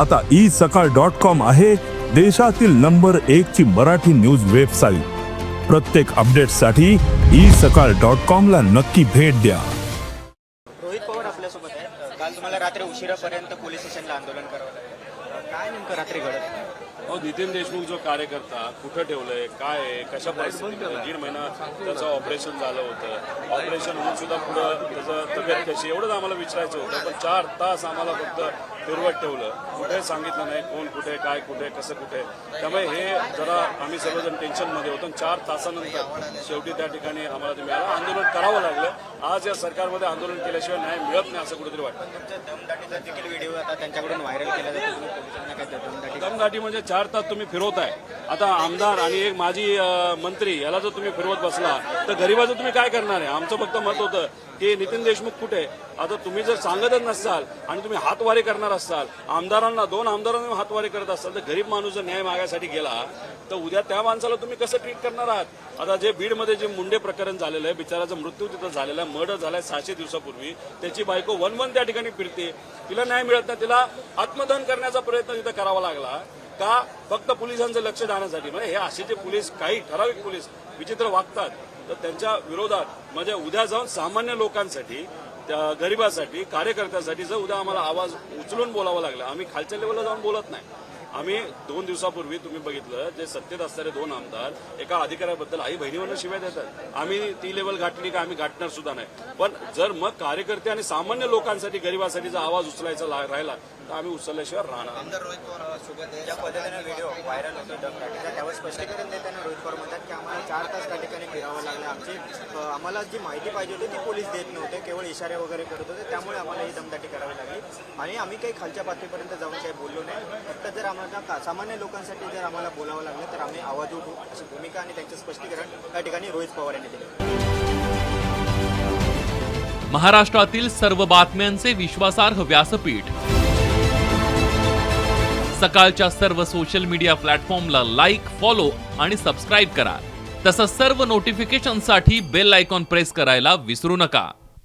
आता ई सकाळ dot com आहे देशातील नंबर एक ची मराठी न्यूज वेबसाईट. प्रत्येक अपडेटसाठी ई सकाळ डॉट कॉम ला नक्की भेट द्या. रोहित पवार आपल्यासोबत आहे काल तुम्हाला रात्री उशिरापर्यंत पोलीस स्टेशनला आंदोलन करावं काय नेमकं रात्री घडत अहो नितीन देशमुख जो कार्यकर्ता कुठं ठेवलंय काय आहे कशा परिस्थितीमध्ये दीड महिना त्याचं ऑपरेशन झालं होतं. ऑपरेशन होऊन सुद्धा पुढं त्याचं तब्येत कशी एवढंच आम्हाला विचारायचं होतं. पण चार तास आम्हाला फक्त फिरवत ठेवलं. कुठे सांगितलं नाही कोण कुठे काय कुठे कसं कुठे. त्यामुळे हे जरा आम्ही सर्वजण टेन्शनमध्ये होतो. आणि चार तासानंतर शेवटी त्या ठिकाणी आम्हाला ते मिळालं. आंदोलन करावं लागलं. आज या सरकारमध्ये आंदोलन केल्याशिवाय न्याय मिळत नाही असं कुठेतरी वाटतं. त्यांच्याकडून व्हायरल केला जातो दमदाटी दमदाटी म्हणजे चार तास तुम्ही फिरवताय आता आमदार आणि एक माजी मंत्री याला जर तुम्ही फिरवत बसला तर गरीबाचं तुम्ही काय करणार आहे? आमचं फक्त मत होतं की नितीन देशमुख कुठे? आता तुम्ही जर सांगतच नसाल आणि तुम्ही हातवारे करणार असाल आमदारांना दोन आमदारांना हातवारे करत असाल तर गरीब माणूस जर न्याय मागायसाठी गेला तर उद्या त्या माणसाला तुम्ही कसं ट्रीट करणार आहात? आता जे बीडमध्ये जे मुंडे प्रकरण झालेलं आहे बिचाराचा मृत्यू तिथं झालेला आहे मर्डर झालाय सहाशे दिवसापूर्वी त्याची बायको वन वन त्या ठिकाणी फिरते तिला न्याय मिळत नाही तिला आत्मदहन करण्याचा प्रयत्न तिथं करावा लागला का फक्त पोलिसांचं लक्ष जाण्यासाठी म्हणजे हे असे जे पोलीस काही ठराविक पोलीस विचित्र वागतात तर त्यांच्या विरोधात म्हणजे उद्या जाऊन सामान्य लोकांसाठी त्या गरिबासाठी कार्यकर्त्यासाठी जर उद्या आम्हाला आवाज उचलून बोलावा लागला आम्ही खालच्या लेवलला जाऊन बोलत नाही. आम्ही दोन दिवसापूर्वी तुम्ही बघितलं जे सत्तेत असणारे दोन आमदार एका अधिकाऱ्याबद्दल आई बहिणीवरनं शिवाय देतात. आम्ही ती लेवल गाठली का आम्ही गाठणार सुद्धा नाही. पण जर मग कार्यकर्ते आणि सामान्य लोकांसाठी गरिबासाठी जर आवाज उचलायचा राहिला तर आम्ही उचलल्याशिवाय राहणार आमदार रोहित पवार सोबत ज्या व्हिडिओ व्हायरल होतो त्यावर स्पष्टीकरण देताना रोहित पवार म्हणतात की आम्हाला चार तास त्या ठिकाणी फिरावं लागलं आमची. आम्हाला जी माहिती पाहिजे होती ती पोलीस देत नव्हते केवळ इशारे वगैरे करत होते त्यामुळे आम्हाला ही दमदाटी करावी लागली. आणि आम्ही काही खालच्या पातळीपर्यंत जाऊन काही बोललो नाही. फक्त जर आम्हाला सामान्य लोकांसाठी जर आम्हाला बोलावं लागलं तर आम्ही आवाज उठू अशी भूमिका आणि त्यांचं स्पष्टीकरण त्या ठिकाणी रोहित पवार यांनी दिले. महाराष्ट्रातील सर्व बातम्यांचे विश्वासार्ह व्यासपीठ. सकाळच्या सर्व सोशल मीडिया प्लॅटफॉर्मला लाईक फॉलो आणि सबस्क्राईब करा. तसंच सर्व नोटिफिकेशनसाठी बेल आयकॉन प्रेस करायला विसरू नका.